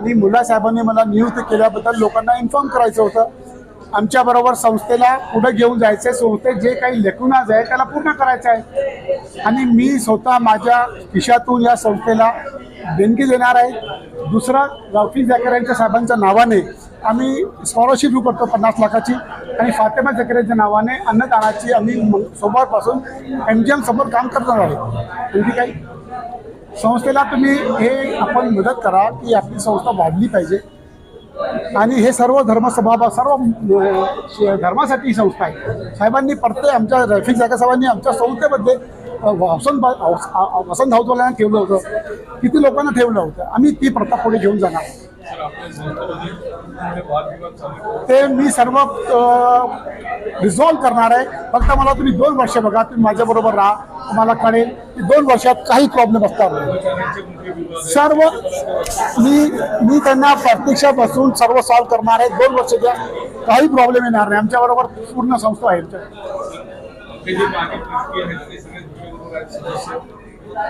आणि मुला साहेबांनी मला नियुक्त केल्याबद्दल लोकांना इन्फॉर्म करायचं होतं. आमच्याबरोबर संस्थेला पुढे घेऊन जायचं आहे संस्थेत जे काही लेखुनाज आहे त्याला पूर्ण करायचं आहे. आणि मी स्वतः माझ्या खिशातून या संस्थेला देणगी देणार आहे. दुसरा रफी जॅकऱ्यांच्या साहेबांच्या नावाने आम्ही स्कॉलरशिप सुरू करतो पन्नास लाखाची. आणि फातेमा जकऱ्यांच्या नावाने अन्नदानाची आम्ही सोमवारपासून एम जी एम समोर काम करणार आहे. आणखी काही संस्थेला तुम्ही हे आपण मदत करा की आपली संस्था वाढली पाहिजे. आणि हे सर्व धर्मसभा सर्व श- धर्मासाठी ही संस्था आहे. साहेबांनी प्रत्येक आमच्या रफिक जागा साहेबांनी आमच्या संस्थेमध्ये वसंत बा- वस- आ- वसंत हाऊसवाल्यांना ठेवलं होतं. किती लोकांना ठेवलं होतं. आम्ही ती प्रथा पुढे घेऊन जाणार. ते मी सर्व रिझॉल्व करणार आहे. फक्त मला तुम्ही दोन वर्ष बघा. तुम्ही माझ्याबरोबर राहा. तुम्हाला कळेल की दोन वर्षात काही प्रॉब्लेम असणार नाही. सर्व मी मी त्यांना प्रत्यक्षात बसून सर्व सॉल्व्ह करणार आहे. दोन वर्ष द्या. काही प्रॉब्लेम येणार नाही. आमच्याबरोबर पूर्ण संस्था आहे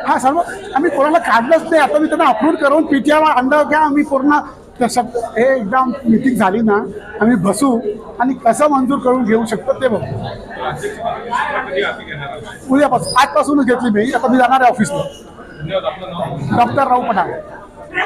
हा सर्व आम्ही कोणाला काढलंच नाही. आता मी त्यांना अपलोड करून पीटीआय आणलं घ्या. आम्ही पूर्ण त्या शब्द हे एकदम मिटिंग झाली ना आम्ही बसू आणि कसं मंजूर करून घेऊ शकतो ते बघू. उद्यापासून आजपासूनच घेतली मी. आता मी जाणार आहे ऑफिसला डॉक्टर राव पठाण.